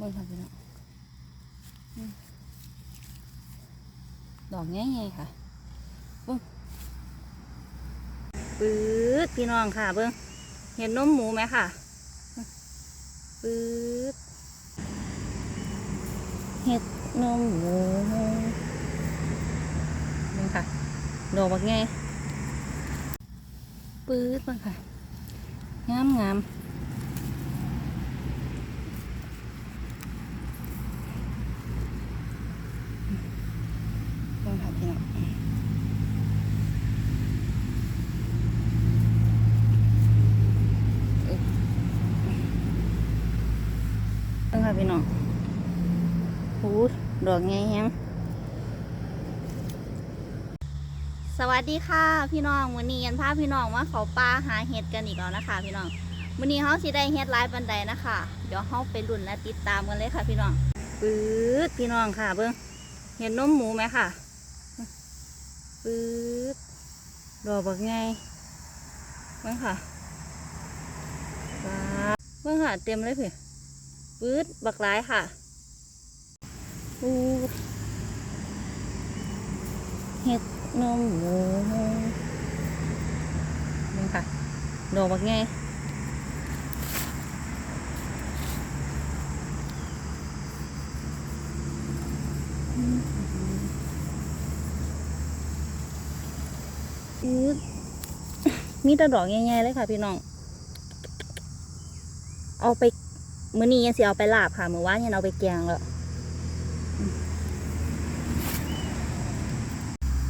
บิ่งค่ะพี่น้องดอกแง่ๆค่ะเบิ่งปื๊ดพี่น้องค่ะเบิ่งเห็นนมหมูไหมค่ะปื๊ดเห็ดนมหมูนี่ค่ะดอกบักไงปื๊ดเบิ่งค่ะ งามงามเบิ่งค่ะพี่น้องเอ้ยเบิ่งค่ะพี่น้อง โอ้ยดอกไงแฮงสวัสดีค่ะ พี่น้องวันนี้ยันพาพี่น้องมาเขาป่าหาเห็ดกันอีกแล้วนะคะ พี่น้องวันนี้เขาสิได้เฮ็ดลายปันใดนะคะ เดี๋ยวเขาไปรุ่นและติดตามกันเลยค่ะ พี่น้องปื๊ดพี่น้องค่ะเบิ้งเห็นนมหมูไหมค่ะปื๊ดดอกบักไงเบิ้งค่ะเบิ้งค่ะเต็มเลยพี่ปื๊ดบักหลายค่ะ อู้เห็ดนมหมูนี่ค่ะดอกบักไงอืดมีแต่ดอกใหญ่ๆเลยค่ะ พี่น้อง เอาไป มื้อนี้ยังสิเอาไปลาบค่ะ มื้อวานยังเอาไปแกงแล้วอืม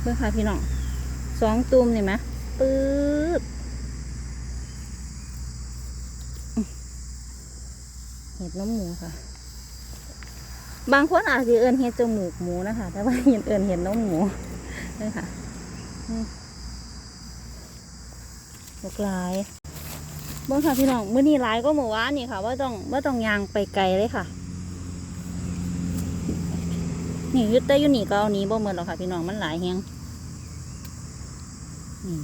เบิ่งค่ะพี่น้องสองตุ่มนี่ไหมปื๊ดอืมเห็ดน้ำหมูค่ะ บางคนอาจจะเอินเห็ดจมูกหมูนะคะ แต่ว่าเห็นเอินเห็ดน้ำหมูนี่ค่ะบกหลายเบิ่งค่ะพี่น้องเมื้อนี้ลายก็เมื่อวานนี่ค่ะ ว่าต้องว่าต้องยางไปไกลเลยค่ะ นี่ยึดแต่อยู่นี่ก็เอานี้บ่เหมือนหรอกค่ะ พี่น้องมันหลายแฮงนี่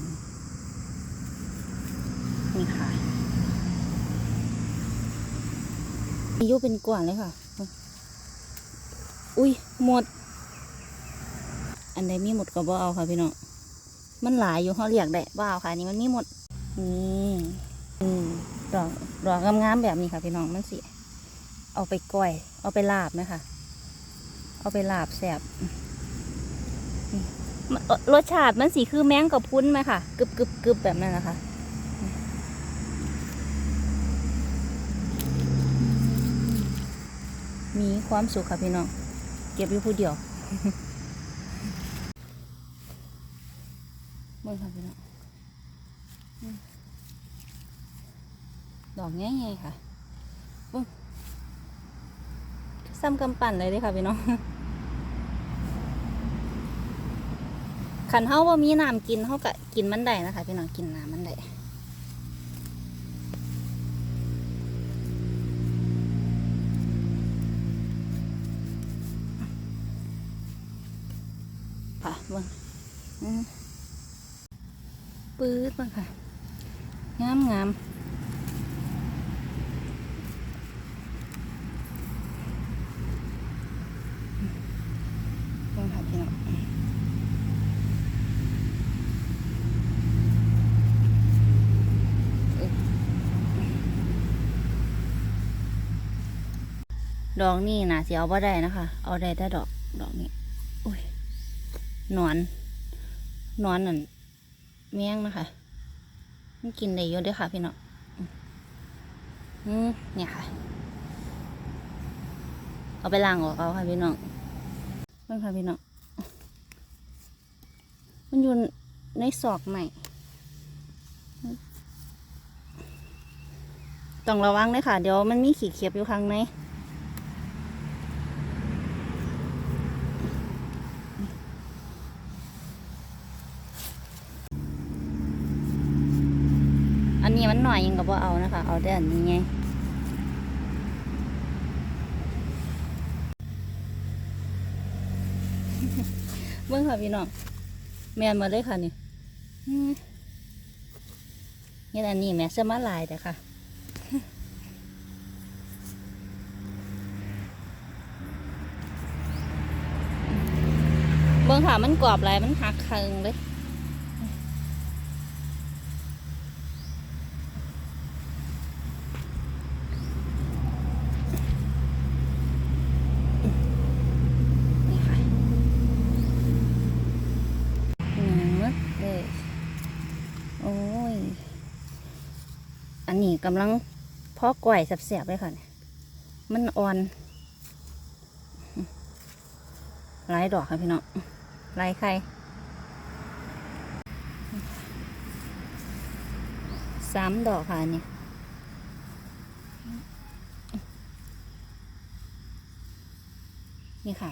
นี่ค่ะอายุเป็นกว่าเลยค่ะ อุ้ยหมด อันใดมีหมดก็บ่เอาค่ะพี่น้อง มันหลายอยู่เขาเรียกได้ว่าเอาค่ะ นี่มันมีหมด นี่อืมดอกดอกงามๆแบบนี้ค่ะพี่น้องมันสิ เอาไปก้อย เอาไปลาบไหมคะ เอาไปลาบแสบรสชาติมันสีคือแมงกับพุ้นไหมค่ะกึบกึบกึบแบบนั้นนะคะมีความสุขค่ะพี่น้อง เก็บอยู่ผู้เดียวเบิ่งค่ะพี่น้องดอกแง่ๆค่ะเบิ่งซ้ำกำปั่นเลยด้อค่ะพี่น้อง ขันเฮาว่ามีน้ำกินเฮาก็กินมันได้นะคะพี่น้องกินน้ำมันได้ค่ะเบิ่งอืมปื๊ดมาค่ะงามงามมาค่ะพี่น้องเอ้ย ดอกนี่นะสิเอาบ่ได้นะคะ เอาได้แต่ดอกดอกนี้อุ้ยหนอนหนอนนั่นเมี่ยงนะคะมันกินได้เยอะด้วยค่ะ พี่น้องอืมเนี่ยค่ะ เอาไปล้างออกเอาค่ะพี่น้องเบิ่งค่ะพี่น้องมันอยู่ในศอกใหม่ต้องระวังเลยค่ะ เดี๋ยวมันมีขีดเขียบอยู่ข้างใน บ่เอานะคะ เอาได้อันนี้ไงเบื้องค่ะพี่น้องแมนมาเลยค่ะนี่นี่อันนี้แม่เสื้อมาลายแต่ค่ะเบื้องค่ะมันกรอบลายมันหักเคิงเลย นี่กำลังเพาะก่อยแสบๆเลยค่ะเนี่ยมันอ่อน หลายดอกค่ะพี่น้องหลายไข่สามดอกค่ะนี่นี่ค่ะ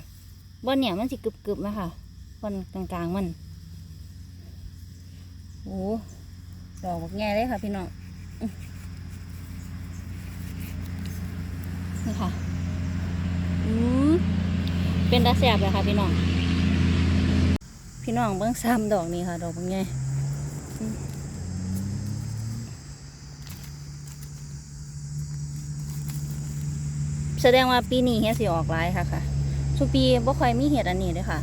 บนเนี่ยมันสิกรึบๆนะคะบนกลางๆมัน โอ้ดอกบักแง่เลยค่ะพี่น้องอื้อ นี่ค่ะ อืมเป็นตาแสบเลยค่ะพี่น้อง พี่น้องเบิ้งซ้ำดอกนี้ค่ะดอกบักแง่อืมแสดงว่าปีนี้เฮ็ดสิออกหลายค่ะค่ะทุกปีบ่ค่อยมีเห็ดอันนี้เลยค่ะ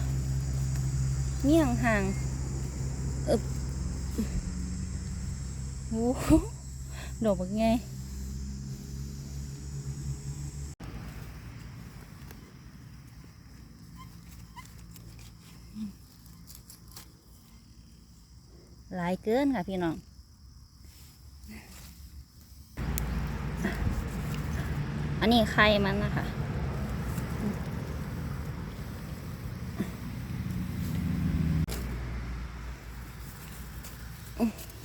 มีห่างๆโอ้ดอกบักไง หลายเกินค่ะพี่น้องอันนี้ไข่มันนะคะ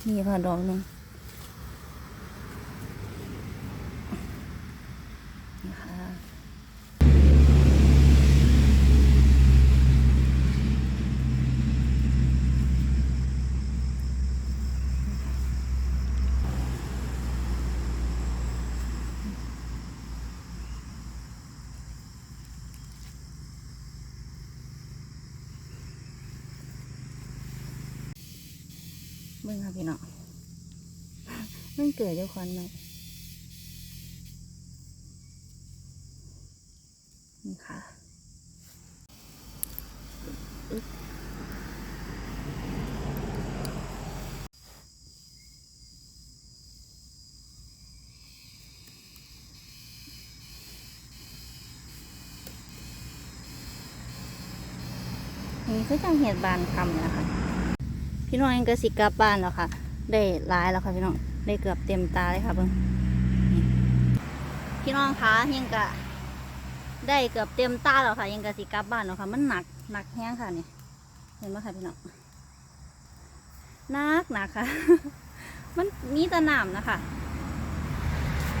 นี่ค่ะดอกนึง นี่ค่ะ เบิ่งค่ะพี่น้องมันเกิดเจ้าควันไหมนี่ค่ะนี่คือจังเห็ดบานคำนะคะ พี่น้องยังกระสิกลับบ้านแล้วค่ะ ได้หลายแล้วค่ะพี่น้องได้เกือบเต็มตาเลยค่ะเบิ่งนี่พี่น้องคะยังกะได้เกือบเต็มตาแล้วค่ะ ยังกะสิกลับบ้านแล้วค่ะ มันหนักหนักแห้งค่ะนี่เห็นไหมคะพี่น้องหนักหนักค่ะ มันมีตะนามนะคะ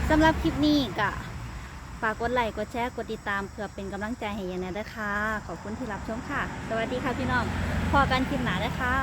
สำหรับคลิปนี้ก็ฝากกดไลค์กดแชร์กดติดตามเพื่อเป็นกำลังใจให้ยันนะด้วยค่ะขอบคุณที่รับชมค่ะ สวัสดีค่ะพี่น้องพอกันคลิปหนาด้วยค่ะ